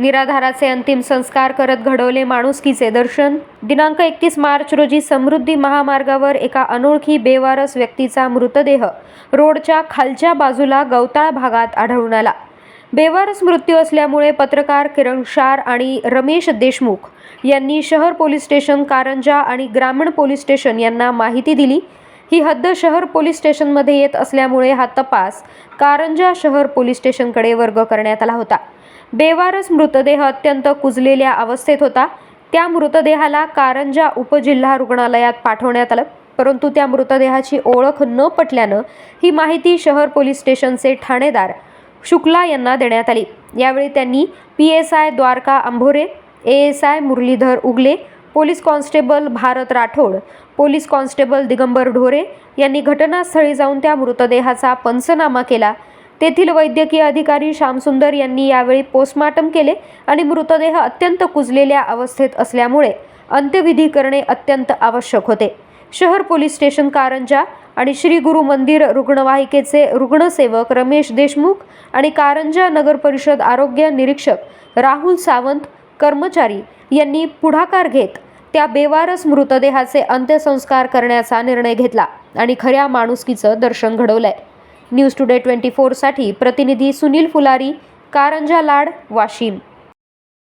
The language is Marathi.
निराधाराचे अंतिम संस्कार करत घडवले माणुसकीचे दर्शन. दिनांक एकतीस मार्च रोजी समृद्धी महामार्गावर एका अनोळखी बेवारस व्यक्तीचा मृतदेह रोडच्या खालच्या बाजूला गवताळ भागात आढळून आला. बेवारस मृत्यू असल्यामुळे पत्रकार किरण शार आणि रमेश देशमुख यांनी शहर पोलीस स्टेशन कारंजा आणि ग्रामीण पोलीस स्टेशन यांना माहिती दिली. ही हद्द शहर पोलीस स्टेशनमध्ये येत असल्यामुळे हा तपास कारंजा शहर पोलीस स्टेशनकडे वर्ग करण्यात आला होता. बेवारस मृतदेह अत्यंत कुजलेल्या अवस्थेत होता. त्या मृतदेहाला कारंजा उपजिल्हा रुग्णालयात पाठवण्यात आलं. परंतु त्या मृतदेहाची ओळख न पटल्यानं ही माहिती शहर पोलीस स्टेशनचे ठाणेदार शुक्ला यांना देण्यात आली. यावेळी त्यांनी P S I Dwarka Ambhore A S I Murlidhar Ugle police constable Bharat Rathod police constable Digambar Dhore यांनी घटनास्थळी जाऊन त्या मृतदेहाचा पंचनामा केला. तेथील वैद्यकीय अधिकारी श्यामसुंदर यांनी यावेळी पोस्टमार्टम केले आणि मृतदेह अत्यंत कुजलेल्या अवस्थेत असल्यामुळे अंत्यविधी करणे अत्यंत आवश्यक होते. शहर पोलीस स्टेशन कारंजा आणि श्री गुरु मंदिर रुग्णवाहिकेचे रुग्णसेवक रमेश देशमुख आणि कारंजा नगर परिषद आरोग्य निरीक्षक राहुल सावंत कर्मचारी यांनी पुढाकार घेत त्या बेवारस मृतदेहाचे अंत्यसंस्कार करण्याचा निर्णय घेतला आणि खऱ्या माणुसकीचं दर्शन घडवलंय. न्यूज टुडे ट्वेंटी फोरसाठी प्रतिनिधी सुनील फुलारी कारंजा लाड वाशिम.